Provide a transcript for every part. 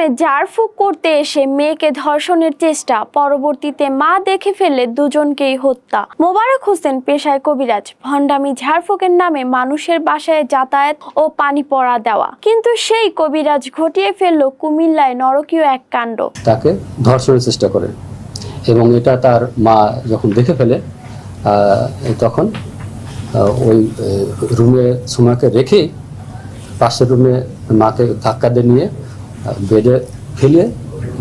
গ্রামে ঝাড়ফুঁক করতে এসে মেয়েকে ধর্ষণের চেষ্টা। পরবর্তীতে মা দেখে ফেললে দুজনকেই হত্যা। মোবারক হোসেন, পেশায় কবিরাজ, ভণ্ডামি, ঝাড়ফুঁকের নামে মানুষের বাসায় যাতায়াত ও পানি পড়া দেওয়া। কিন্তু সেই কবিরাজ ঘটিয়ে ফেলল কুমিল্লায় নরকীয় এক কাণ্ড। তাকে ধর্ষণের চেষ্টা করে। এবং এটা তার মা যখন দেখে ফেলে তখন ওই রুমে সুমাকে রেখে পাশের রুমে মাকে ধাক্কা দিয়ে নিয়ে বেডে ফেলে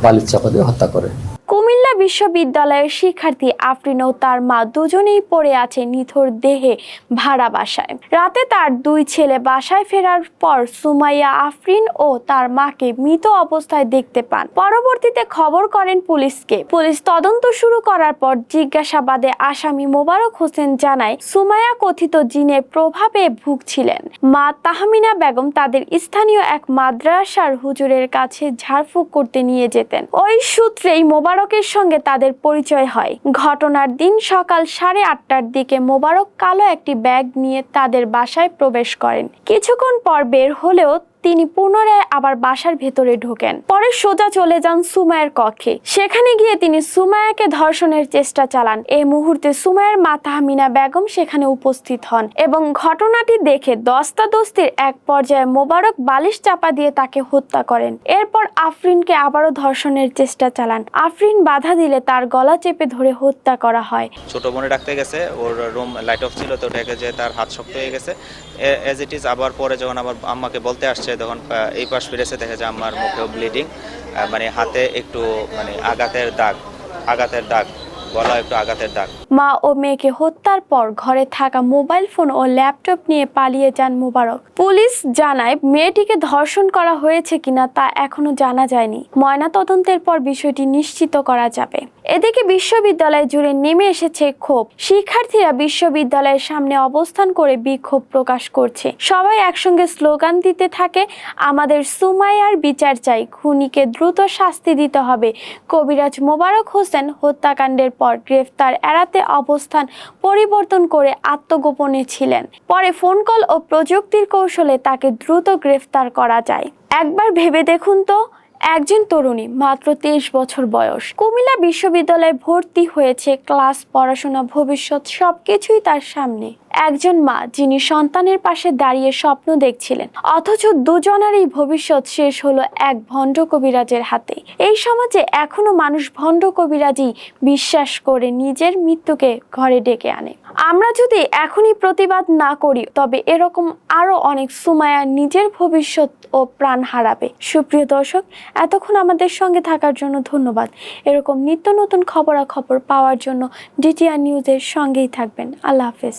বালির চাপা দিয়ে হত্যা করে। বিশ্ববিদ্যালয়ের শিক্ষার্থী আফরিন ও তার মা দুজনেই পড়ে আছে নিথর দেহে ভাড়া বাসায়। রাতে তার দুই ছেলে বাসায় ফেরার পর সুমাইয়া, আফরিন ও তার মাকে মৃত অবস্থায় দেখতে পান। পরবর্তীতে খবর করেন পুলিশকে। পুলিশ তদন্ত শুরু করার পর জিজ্ঞাসাবাদে আসামি মোবারক হোসেন জানায়, সুমাইয়া কথিত জিনের প্রভাবে ভুগছিলেন। মা তাহমিনা বেগম তাদের স্থানীয় এক মাদ্রাসার হুজুরের কাছে ঝাড়ফুঁক করতে নিয়ে যেতেন। ওই সূত্রেই মোবারকের সঙ্গে তাদের পরিচয় হয়। ঘটনার দিন সকাল সাড়ে আটটার দিকে মোবারক কালো একটি ব্যাগ নিয়ে তাদের বাসায় প্রবেশ করেন। কিছুক্ষণ পর বের হলেও তিনি পুনরায় আবার বাসার ভেতরে ঢোকেন। পরে সোজা চলে যান সুমায়ের কক্ষে। সেখানে গিয়ে তিনি সুমায়াকে ধর্ষণের চেষ্টা চালান। এই মুহূর্তে সুমায়ের মা তাহমিনা বেগম সেখানে উপস্থিত হন এবং ঘটনাটি দেখে দস্তাদস্তির এক পর্যায়ে মোবারক বালিশ চাপা দিয়ে তাকে হত্যা করেন। এরপর আফরিনকে আবারও ধর্ষণের চেষ্টা চালান। আফরিন বাধা দিলে তার গলা চেপে ধরে হত্যা করা হয়। ছোট বোনে ডাকতে গেছে, ওর রুম লাইট অফ ছিল, তো ডেকে যে তার হাত শক্ত হয়ে গেছে। এজ ইট ইজ আবার পরে যখন আবার আম্মাকে বলতে আসছে তখন এই পাশ ফিরেছে, দেখে যে আমার মুখেও ব্লিডিং মানে হাতে একটু মানে আঘাতের দাগ আঘাতের দাগ গলা একটু আঘাতের দাগ। মা ও মেয়েকে হত্যার পর ঘরে থাকা মোবাইল ফোন ও ল্যাপটপ নিয়ে পালিয়ে যান মোবারক। পুলিশ জানায়, মেয়েটিকে ধর্ষণ করা হয়েছে কিনা তা এখনও জানা যায়নি। ময়না তদন্তের পর বিষয়টি নিশ্চিত করা যাবে। এদিকে বিশ্ববিদ্যালয় জুড়ে নেমে এসেছে ক্ষোভ। শিক্ষার্থীরা বিশ্ববিদ্যালয়ের সামনে অবস্থান করে বিক্ষোভ প্রকাশ করছে। সবাই একসঙ্গে স্লোগান দিতে থাকে, আমাদের সুমাইয়ার বিচার চাই। খুনিকে দ্রুত শাস্তি দিতে হবে। কবিরাজ মোবারক হোসেন হত্যাকাণ্ডের পর গ্রেফতার এড়াতে অবস্থান পরিবর্তন করে আত্মগোপনে ছিলেন। পরে ফোন কল ও প্রযুক্তির কৌশলে তাকে দ্রুত গ্রেফতার করা যায়। একবার ভেবে দেখুন তো, একজন তরুণী, মাত্র তেইশ বছর বয়স। কুমিল্লা বিশ্ববিদ্যালয়ে ভর্তি হয়েছে, ক্লাস, পড়াশোনা, ভবিষ্যৎ সবকিছুই তার সামনে। একজন মা যিনি সন্তানের পাশে দাঁড়িয়ে স্বপ্ন দেখছিলেন। অথচ দুজনারই ভবিষ্যৎ শেষ হলো এক ভণ্ড কবিরাজের হাতে। এই সমাজে এখনও মানুষ ভণ্ড কবিরাজই বিশ্বাস করে নিজের মৃত্যুকে ঘরে ডেকে আনে। আমরা যদি এখনই প্রতিবাদ না করি, তবে এরকম আরও অনেক সুমায়া নিজের ভবিষ্যৎ ও প্রাণ হারাবে। সুপ্রিয় দর্শক, এতক্ষণ আমাদের সঙ্গে থাকার জন্য ধন্যবাদ। এরকম নিত্য নতুন খবরাখবর পাওয়ার জন্য ডিটিআর নিউজের সঙ্গেই থাকবেন। আল্লাহ হাফেজ।